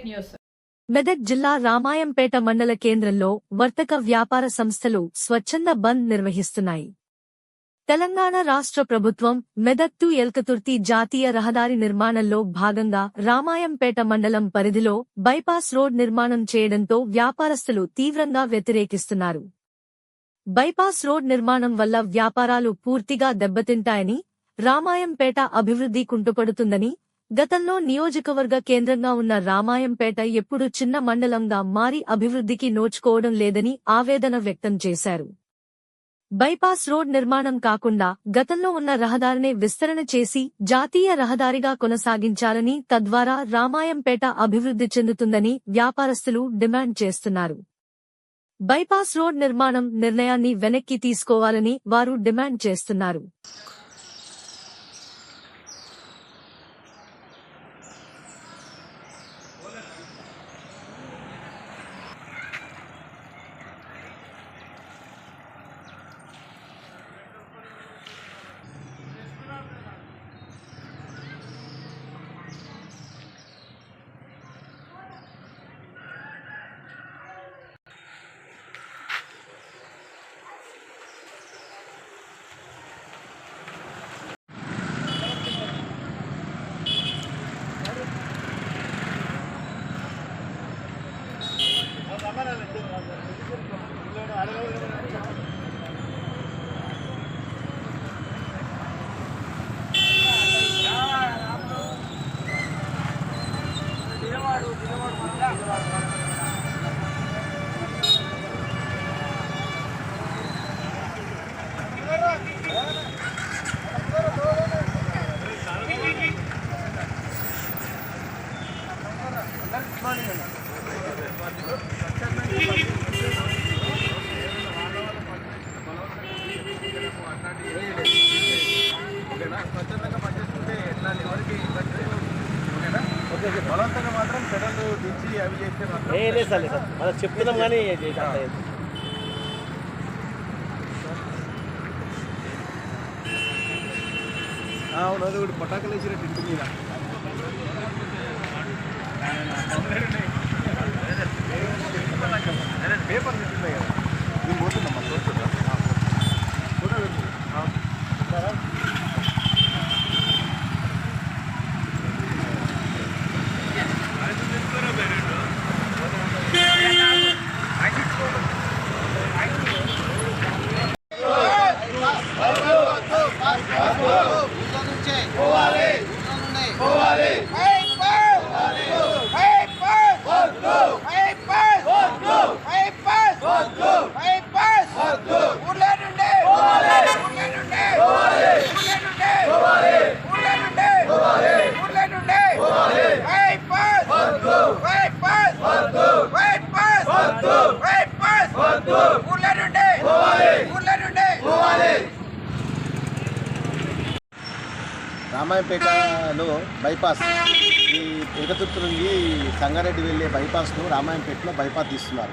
Fake news. Medak జిల్లా రామాయంపేట మండల కేంద్రంలో వర్తక వ్యాపార సంస్థలు స్వచ్ఛంద బంద్ నిర్వహిస్తున్నాయి. తెలంగాణ రాష్ట్ర ప్రభుత్వం మెదక్ టు ఎల్కతుర్తి జాతీయ రహదారి నిర్మాణంలో భాగంగా రామాయంపేట మండలం పరిధిలో బైపాస్ రోడ్ నిర్మాణం చేయడంతో వ్యాపారస్తులు తీవ్రంగా వ్యతిరేకిస్తున్నారు. బైపాస్ రోడ్ నిర్మాణం వల్ల వ్యాపారాలు పూర్తిగా దెబ్బతింటాయని రామాయంపేట అభివృద్ధి కుంటుపడుతుందని గతంలో నియోజకవర్గ కేంద్రంగా ఉన్న రామాయంపేట ఎప్పుడు చిన్న మండలంగా మారి అభివృద్ధికి నోచుకోవడం లేదని ఆవేదన వ్యక్తం చేశారు. బైపాస్ రోడ్ నిర్మాణం కాకుండా గతంలో ఉన్న రహదారినే విస్తరణ చేసి జాతీయ రహదారిగా కొనసాగించాలని తద్వారా రామాయంపేట అభివృద్ధి చెందుతుందని వ్యాపారస్తులు డిమాండ్ చేస్తున్నారు. బైపాస్ రోడ్ నిర్మాణం నిర్ణయాన్ని వెనక్కి తీసుకోవాలని వారు డిమాండ్ చేస్తున్నారు. బలవంతంగా మాత్రం దించి అవి చేస్తే మాత్రం ఏ లేదు సార్ లేదు సార్ మనం చెప్తున్నాం కానీ అవును అది పటాకులు వేసినట్టు ఇంటి మీద రామాయంపేటలో బైపాస్ ఈ ఎగతుర్తి నుండి సంగారెడ్డి వెళ్ళే బైపాస్ను రామాయంపేటలో బైపాస్ తీస్తున్నారు.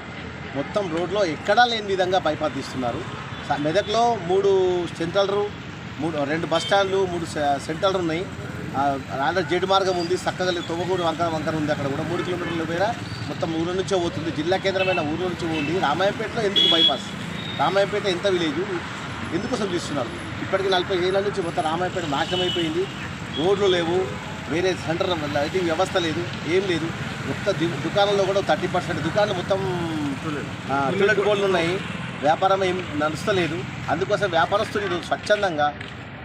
మొత్తం రోడ్లో ఎక్కడా లేని విధంగా బైపాస్ తీస్తున్నారు. మెదక్లో మూడు సెంట్రల్ మూడు రెండు బస్ స్టాండ్లు మూడు సె- ఉన్నాయి. ఆల్రెడీ జెడ్ మార్గం ఉంది చక్కగా లేదు, తొమ్మగూడు వంకర వంకర ఉంది అక్కడ కూడా. మూడు కిలోమీటర్ల మేర మొత్తం ఊరు నుంచే పోతుంది. జిల్లా కేంద్రమైన ఊరు నుంచి ఉంది రామాయపేటలో ఎందుకు బైపాస్? రామాయపేట ఎంత విలేజ్? ఎందుకోసం చూస్తున్నారు? ఇప్పటికి నలభై ఏళ్ళ నుంచి మొత్తం రామాయపేట నాశనం అయిపోయింది. రోడ్లు లేవు వేరే సెంటర్ లైటింగ్ వ్యవస్థ లేదు ఏం లేదు. మొత్తం దుకాణంలో కూడా థర్టీ పర్సెంట్ దుకాణాలు మొత్తం టులెట్ బోర్డులు ఉన్నాయి. వ్యాపారం ఏం నడుస్తలేదు. అందుకోసం వ్యాపారస్తులు స్వచ్ఛందంగా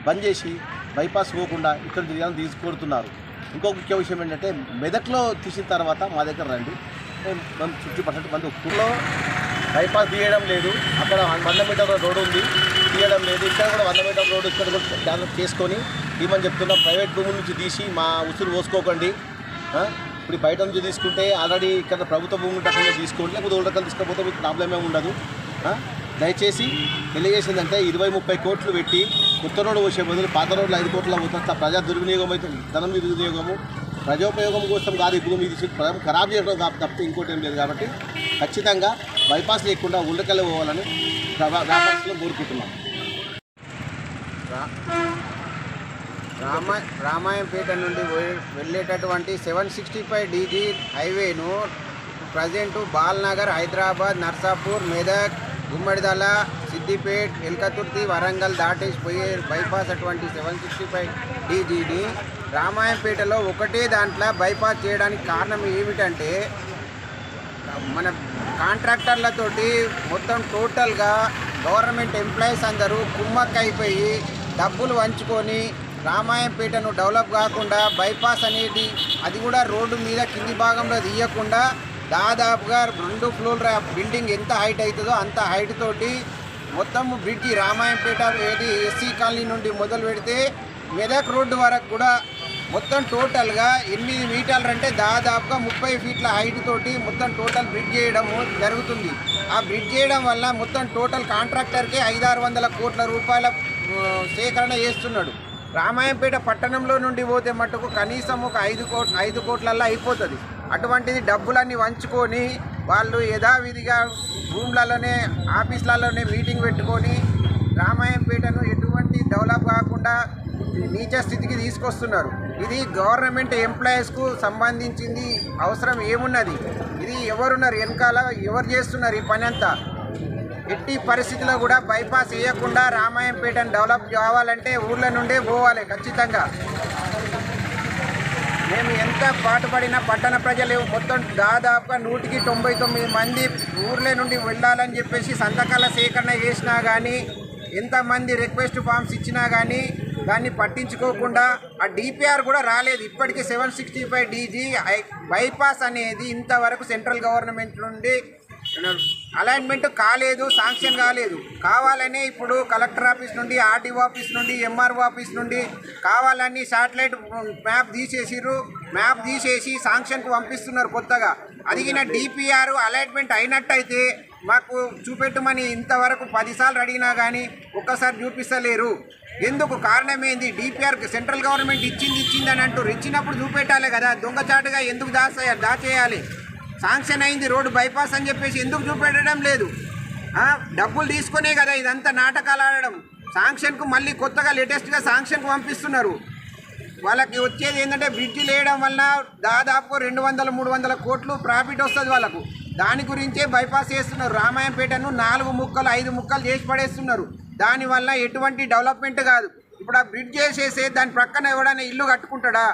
బంద్ చేసి బైపాస్ పోకుండా ఇక్కడ తిరగాలని తీసుకొడుతున్నారు ఇంకో ముఖ్య విషయం ఏంటంటే మెదక్లో తీసిన తర్వాత మా దగ్గర రండి. ఫిఫ్టీ పర్సెంట్ మంది ఒక్కలో బైపాస్ తీయడం లేదు. అక్కడ వంద మీటర్ల రోడ్డు ఉంది. తీయడం లేదు. ఇక్కడ కూడా వంద మీటర్ రోడ్డు ఇక్కడ కూడా డెవలప్ చేసుకొని ఏమని చెప్తున్నా ప్రైవేట్ భూముల నుంచి తీసి మా ఉసురు పోసుకోకండి. ఇప్పుడు బయట నుంచి తీసుకుంటే ఆల్రెడీ ఇక్కడ ప్రభుత్వ భూములు రకంగా తీసుకోండి. లేకపోతే ఓల్డ్ రకాలు తీసుకపోతే మీకు ప్రాబ్లం ఏమి ఉండదు. దయచేసి తెలియజేసిందంటే ఇరవై ముప్పై కోట్లు పెట్టి కొత్త రోడ్డు వచ్చే బదులు పాత రోడ్లు ఐదు కోట్ల అవుతుంది ప్రజా దుర్వినియోగం అయితే ధనం దుర్వినియోగము ప్రజోపయోగం కోసం కాదు ఈ భూమి ఇది ప్రజలు ఖరాబ్ చేయడం తప్పితే ఇంకోటి ఏం లేదు కాబట్టి ఖచ్చితంగా బైపాస్ లేకుండా ఉల్లకల్లి పోవాలని వ్యాపారస్తులు కోరుకుంటున్నాం. రామ రామాయంపేట నుండి వెళ్ళేటటువంటి seven sixty five D G present Balanagar Hyderabad Narsapur Medak Gummadidala Siddipet Elkathurthi Warangal దాటేసి పోయే బైపాస్ అటువంటి సెవెన్ సిక్స్టీ ఫైవ్ డీజీని రామాయంపేటలో ఒకటే దాంట్లో బైపాస్ చేయడానికి కారణం ఏమిటంటే మన కాంట్రాక్టర్లతోటి మొత్తం టోటల్గా గవర్నమెంట్ ఎంప్లాయీస్ అందరూ కుమ్మక్క అయిపోయి డబ్బులు వంచుకొని రామాయంపేటను డెవలప్ కాకుండా బైపాస్ అనేది అది కూడా రోడ్డు మీద కింది భాగంలో తీయకుండా దాదాపుగా రెండు ఫ్లోర్ బిల్డింగ్ ఎంత హైట్ అవుతుందో అంత హైట్ తోటి మొత్తం బ్రిడ్జి రామాయంపేట ఏది ఎస్సీ కాలనీ నుండి మొదలు పెడితే మెదక్ రోడ్డు వరకు కూడా మొత్తం టోటల్గా ఎనిమిది మీటర్లు అంటే దాదాపుగా ముప్పై ఫీట్ల హైట్ తోటి మొత్తం టోటల్ బ్రిడ్జ్ చేయడం జరుగుతుంది. ఆ బ్రిడ్జ్ చేయడం వల్ల మొత్తం టోటల్ కాంట్రాక్టర్కే ఐదారు వందల కోట్ల రూపాయల సేకరణ చేస్తున్నాడు. రామాయంపేట పట్టణంలో నుండి పోతే మటుకు కనీసం ఒక ఐదు కోట్ ఐదు కోట్లల్లో అయిపోతుంది. అటువంటిది డబ్బులన్నీ వంచుకొని వాళ్ళు యథావిధిగా రూమ్లలోనే ఆఫీసులలోనే మీటింగ్ పెట్టుకొని రామాయంపేటను ఎటువంటి డెవలప్ కాకుండా నీచ స్థితికి తీసుకొస్తున్నారు. ఇది గవర్నమెంట్ ఎంప్లాయీస్కు సంబంధించింది అవసరం ఏమున్నది? ఇది ఎవరున్నారు? వెనకాల ఎవరు చేస్తున్నారు ఈ పని అంతా ఎట్టి పరిస్థితిలో కూడా బైపాస్ వేయకుండా రామాయంపేటను డెవలప్ కావాలంటే ఊళ్ళ నుండే పోవాలి ఖచ్చితంగా. మేము ఎంత పాటుపడినా పట్టణ ప్రజలు మొత్తం దాదాపుగా నూటికి తొంభై తొమ్మిది మంది ఊర్లే నుండి వెళ్ళాలని చెప్పేసి సంతకాల సేకరణ చేసినా కానీ ఎంతమంది రిక్వెస్ట్ ఫామ్స్ ఇచ్చినా కానీ దాన్ని పట్టించుకోకుండా ఆ డిపిఆర్ కూడా రాలేదు. ఇప్పటికీ seven sixty five DG bypass అనేది ఇంతవరకు సెంట్రల్ గవర్నమెంట్ నుండి అలైన్మెంట్ కాలేదు శాంక్షన్ కాలేదు. కావాలనే ఇప్పుడు కలెక్టర్ ఆఫీస్ నుండి ఆర్డీఓ ఆఫీస్ నుండి ఎంఆర్ఓ ఆఫీస్ నుండి కావాలని శాటిలైట్ మ్యాప్ తీసేసిర్రు. మ్యాప్ తీసేసి శాంక్షన్కు పంపిస్తున్నారు కొత్తగా. అడిగిన డిపిఆర్ అలైన్మెంట్ అయినట్టయితే మాకు చూపెట్టమని ఇంతవరకు పదిసార్లు అడిగినా కానీ ఒక్కసారి చూపిస్తలేరు. ఎందుకు? కారణం ఏంది డిపిఆర్ సెంట్రల్ గవర్నమెంట్ ఇచ్చింది ఇచ్చింది అని అంటూ ఇచ్చినప్పుడు చూపెట్టాలి కదా. దొంగచాటుగా ఎందుకు దాచేయాలి దాచేయాలి? శాంక్షన్ అయింది రోడ్డు బైపాస్ అని చెప్పేసి ఎందుకు చూపెట్టడం లేదు? డబ్బులు తీసుకునే కదా ఇదంతా నాటకాలు ఆడడం. శాంక్షన్కు మళ్ళీ కొత్తగా లేటెస్ట్గా శాంక్షన్కు పంపిస్తున్నారు. వాళ్ళకి వచ్చేది ఏంటంటే బ్రిడ్జి వేయడం వల్ల దాదాపు రెండు వందల మూడు వందల కోట్లు ప్రాఫిట్ వస్తుంది వాళ్ళకు. దాని గురించే బైపాస్ చేస్తున్నారు. రామాయంపేటను నాలుగు ముక్కలు ఐదు ముక్కలు చేసి పడేస్తున్నారు. దానివల్ల ఎటువంటి డెవలప్మెంట్ కాదు. ఇప్పుడు ఆ బ్రిడ్జ్ చేసేసి దాని ప్రక్కన ఎవడైనా ఇల్లు కట్టుకుంటాడా?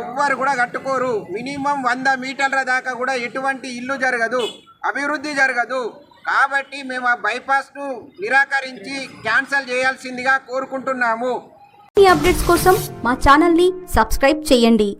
ఎవ్వరు కూడా కట్టుకోరు. మినిమం వంద మీటర్ల దాకా కూడా ఎటువంటి ఇల్లు జరగదు. అభివృద్ధి జరగదు. కాబట్టి మేము ఆ బైపాస్ను నిరాకరించి క్యాన్సిల్ చేయాల్సిందిగా కోరుకుంటున్నాము. ఈ అప్డేట్స్ కోసం మా ఛానల్ని సబ్స్క్రైబ్ చేయండి.